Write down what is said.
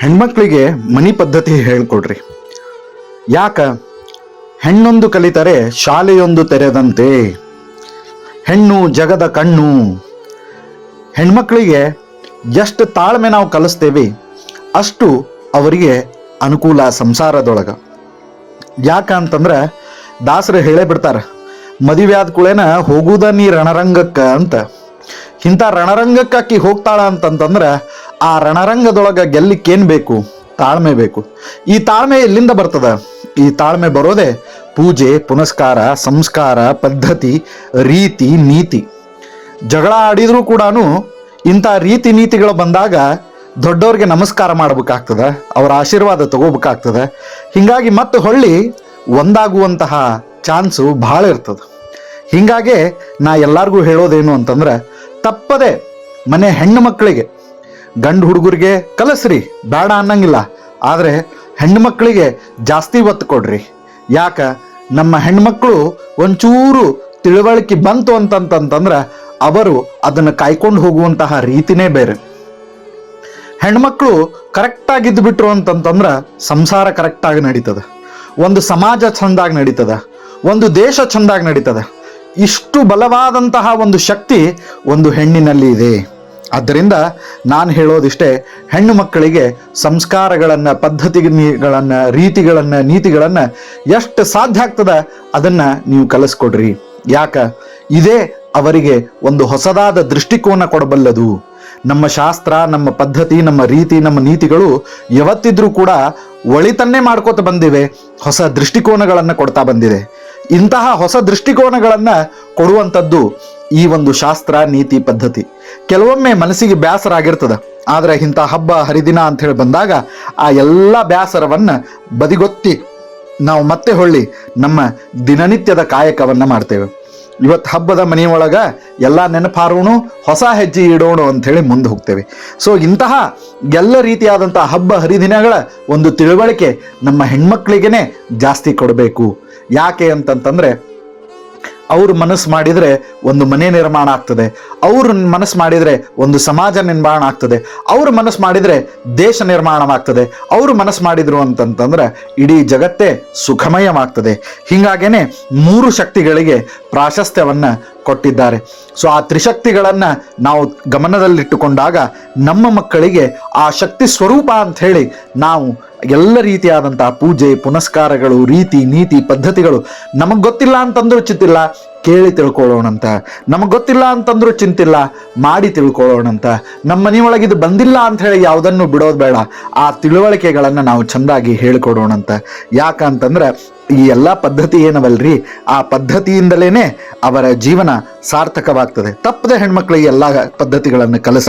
ಹೆಣ್ಮಕ್ಳಿಗೆ ಮನಿ ಪದ್ಧತಿ ಹೇಳ್ಕೊಡ್ರಿ. ಯಾಕ? ಹೆಣ್ಣೊಂದು ಕಲಿತರೆ ಶಾಲೆಯೊಂದು ತೆರೆದಂತೆ. ಹೆಣ್ಣು ಜಗದ ಕಣ್ಣು. ಹೆಣ್ಮಕ್ಳಿಗೆ ಎಷ್ಟು ತಾಳ್ಮೆ ನಾವು ಕಲಿಸ್ತೇವೆ, ಅಷ್ಟು ಅವರಿಗೆ ಅನುಕೂಲ ಸಂಸಾರದೊಳಗ. ಯಾಕ ಅಂತಂದ್ರೆ ದಾಸರು ಹೇಳೇ ಬಿಡ್ತಾರ, ಮದುವೆ ಆದ ಕೂಳೇನ ಹೋಗುದ ನೀ ರಣರಂಗಕ್ಕ ಅಂತ. ಇಂಥ ರಣರಂಗಕ್ಕಾಕಿ ಹೋಗ್ತಾಳ ಅಂತಂತಂದ್ರೆ ಆ ರಣರಂಗದೊಳಗ ಗೆಲ್ಲಿಕ್ಕೇನ್ ಬೇಕು? ತಾಳ್ಮೆ ಬೇಕು. ಈ ತಾಳ್ಮೆ ಎಲ್ಲಿಂದ ಬರ್ತದ? ಈ ತಾಳ್ಮೆ ಬರೋದೇ ಪೂಜೆ, ಪುನಸ್ಕಾರ, ಸಂಸ್ಕಾರ, ಪದ್ಧತಿ, ರೀತಿ, ನೀತಿ. ಜಗಳ ಆಡಿದ್ರು ಕೂಡ ಇಂಥ ರೀತಿ ನೀತಿಗಳು ಬಂದಾಗ ದೊಡ್ಡವ್ರಿಗೆ ನಮಸ್ಕಾರ ಮಾಡ್ಬೇಕಾಗ್ತದ, ಅವರ ಆಶೀರ್ವಾದ ತಗೋಬೇಕಾಗ್ತದ. ಹಿಂಗಾಗಿ ಮತ್ತೆ ಹೊಳ್ಳಿ ಒಂದಾಗುವಂತಹ ಚಾನ್ಸು ಭಾಳ ಇರ್ತದ. ಹಿಂಗಾಗೆ ನಾ ಎಲ್ಲಾರ್ಗೂ ಹೇಳೋದೇನು ಅಂತಂದ್ರೆ ತಪ್ಪದೆ ಮನೆ ಹೆಣ್ಣು ಮಕ್ಕಳಿಗೆ ಗಂಡು ಹುಡುಗರಿಗೆ ಕಲಿಸ್ರಿ, ಬೇಡ ಅನ್ನಂಗಿಲ್ಲ. ಆದರೆ ಹೆಣ್ಣು ಮಕ್ಕಳಿಗೆ ಜಾಸ್ತಿ ಒತ್ತು ಕೊಡ್ರಿ. ಯಾಕ? ನಮ್ಮ ಹೆಣ್ಮಕ್ಳು ಒಂಚೂರು ತಿಳುವಳಿಕೆ ಬಂತು ಅಂತಂತಂತಂದ್ರೆ ಅವರು ಅದನ್ನು ಕಾಯ್ಕೊಂಡು ಹೋಗುವಂತಹ ರೀತಿನೇ ಬೇರೆ. ಹೆಣ್ಮಕ್ಳು ಕರೆಕ್ಟಾಗಿ ಇದ್ದು ಬಿಟ್ರು ಅಂತಂತಂದ್ರೆ ಸಂಸಾರ ಕರೆಕ್ಟಾಗಿ ನಡೀತದೆ. ಒಂದು ಸಮಾಜ ಚಂದಾಗಿ ನಡೀತದೆ. ಒಂದು ದೇಶ ಚಂದಾಗಿ ನಡೀತದೆ. ಇಷ್ಟು ಬಲವಾದಂತಹ ಒಂದು ಶಕ್ತಿ ಒಂದು ಹೆಣ್ಣಿನಲ್ಲಿ ಇದೆ. ಆದ್ದರಿಂದ ನಾನು ಹೇಳೋದಿಷ್ಟೇ, ಹೆಣ್ಣು ಮಕ್ಕಳಿಗೆ ಸಂಸ್ಕಾರಗಳನ್ನು, ಪದ್ಧತಿಗಳನ್ನು, ರೀತಿಗಳನ್ನು, ನೀತಿಗಳನ್ನು ಎಷ್ಟು ಸಾಧ್ಯ ಆಗ್ತದ ಅದನ್ನು ನೀವು ಕಲಿಸ್ಕೊಡ್ರಿ. ಯಾಕ? ಇದೇ ಅವರಿಗೆ ಒಂದು ಹೊಸದಾದ ದೃಷ್ಟಿಕೋನ ಕೊಡಬಲ್ಲದು. ನಮ್ಮ ಶಾಸ್ತ್ರ, ನಮ್ಮ ಪದ್ಧತಿ, ನಮ್ಮ ರೀತಿ, ನಮ್ಮ ನೀತಿಗಳು ಯಾವತ್ತಿದ್ರೂ ಕೂಡ ಒಳಿತನ್ನೇ ಮಾಡ್ಕೋತ ಬಂದಿವೆ, ಹೊಸ ದೃಷ್ಟಿಕೋನಗಳನ್ನು ಕೊಡ್ತಾ ಬಂದಿದೆ. ಇಂತಹ ಹೊಸ ದೃಷ್ಟಿಕೋನಗಳನ್ನು ಕೊಡುವಂಥದ್ದು ಈ ಒಂದು ಶಾಸ್ತ್ರ, ನೀತಿ, ಪದ್ಧತಿ ಕೆಲವೊಮ್ಮೆ ಮನಸ್ಸಿಗೆ ಬೇಸರ ಆಗಿರ್ತದ ಆದರೆ ಇಂಥ ಹಬ್ಬ, ಹರಿದಿನ ಅಂತ ಹೇಳಿ ಬಂದಾಗ ಆ ಎಲ್ಲ ಬ್ಯಾಸರವನ್ನು ಬದಿಗೊತ್ತಿ ನಾವು ಮತ್ತೆ ಹೊಳ್ಳಿ ನಮ್ಮ ದಿನನಿತ್ಯದ ಕಾಯಕವನ್ನು ಮಾಡ್ತೇವೆ. ಇವತ್ತು ಹಬ್ಬದ ಮನೆಯೊಳಗ ಎಲ್ಲ ನೆನಪಾರೋಣ, ಹೊಸ ಹೆಜ್ಜೆ ಇಡೋಣ ಅಂತ ಹೇಳಿ ಮುಂದೆ ಹೋಗ್ತೇವೆ. ಸೊ ಇಂತಹ ಎಲ್ಲ ರೀತಿಯಾದಂತಹ ಹಬ್ಬ, ಹರಿದಿನಗಳ ಒಂದು ತಿಳುವಳಿಕೆ ನಮ್ಮ ಹೆಣ್ಮಕ್ಳಿಗೇನೆ ಜಾಸ್ತಿ ಕೊಡಬೇಕು. ಯಾಕೆ ಅಂತಂತಂದ್ರೆ ಅವ್ರು ಮನಸ್ಸು ಮಾಡಿದರೆ ಒಂದು ಮನೆ ನಿರ್ಮಾಣ ಆಗ್ತದೆ. ಅವ್ರು ಮನಸ್ಸು ಮಾಡಿದರೆ ಒಂದು ಸಮಾಜ ನಿರ್ಮಾಣ ಆಗ್ತದೆ. ಅವ್ರು ಮನಸ್ಸು ಮಾಡಿದರೆ ದೇಶ ನಿರ್ಮಾಣವಾಗ್ತದೆ. ಅವರು ಮನಸ್ಸು ಮಾಡಿದ್ರು ಅಂತಂತಂದ್ರೆ ಇಡೀ ಜಗತ್ತೇ ಸುಖಮಯವಾಗ್ತದೆ. ಹೀಗಾಗೇನೆ ಮೂರು ಶಕ್ತಿಗಳಿಗೆ ಪ್ರಾಶಸ್ತ್ಯವನ್ನ ಕೊಟ್ಟಿದ್ದಾರೆ. ಸೊ, ಆ ತ್ರಿಶಕ್ತಿಗಳನ್ನು ನಾವು ಗಮನದಲ್ಲಿಟ್ಟುಕೊಂಡಾಗ ನಮ್ಮ ಮಕ್ಕಳಿಗೆ ಆ ಶಕ್ತಿ ಸ್ವರೂಪ ಅಂತ ಹೇಳಿ ನಾವು ಎಲ್ಲ ರೀತಿಯಾದಂತಹ ಪೂಜೆ, ಪುನಸ್ಕಾರಗಳು, ರೀತಿ, ನೀತಿ, ಪದ್ಧತಿಗಳು ನಮಗೆ ಗೊತ್ತಿಲ್ಲ ಅಂತಂದ್ರೂ ಚಿಂತಿಲ್ಲ, ಕೇಳಿ ತಿಳ್ಕೊಳ್ಳೋಣಂತ. ನಮಗೆ ಗೊತ್ತಿಲ್ಲ ಅಂತಂದ್ರೂ ಚಿಂತಿಲ್ಲ, ಮಾಡಿ ತಿಳ್ಕೊಳ್ಳೋಣಂತ. ನಮ್ಮ ಮನೆಯೊಳಗೆ ಇದು ಬಂದಿಲ್ಲ ಅಂತ ಹೇಳಿ ಯಾವುದನ್ನು ಬಿಡೋದು ಬೇಡ. ಆ ತಿಳುವಳಿಕೆಗಳನ್ನು ನಾವು ಚೆಂದಾಗಿ ಹೇಳಿಕೊಡೋಣಂತ. ಯಾಕಂತಂದ್ರೆ ಈ ಎಲ್ಲ ಪದ್ಧತಿ ಏನವಲ್ರಿ? ಆ ಪದ್ಧತಿಯಿಂದಲೇನೆ ಅವರ ಜೀವನ ಸಾರ್ಥಕವಾಗ್ತದೆ. ತಪ್ಪದೆ ಹೆಣ್ಮಕ್ಳಿಗೆ ಎಲ್ಲ ಪದ್ಧತಿಗಳನ್ನು ಕಲಿಸ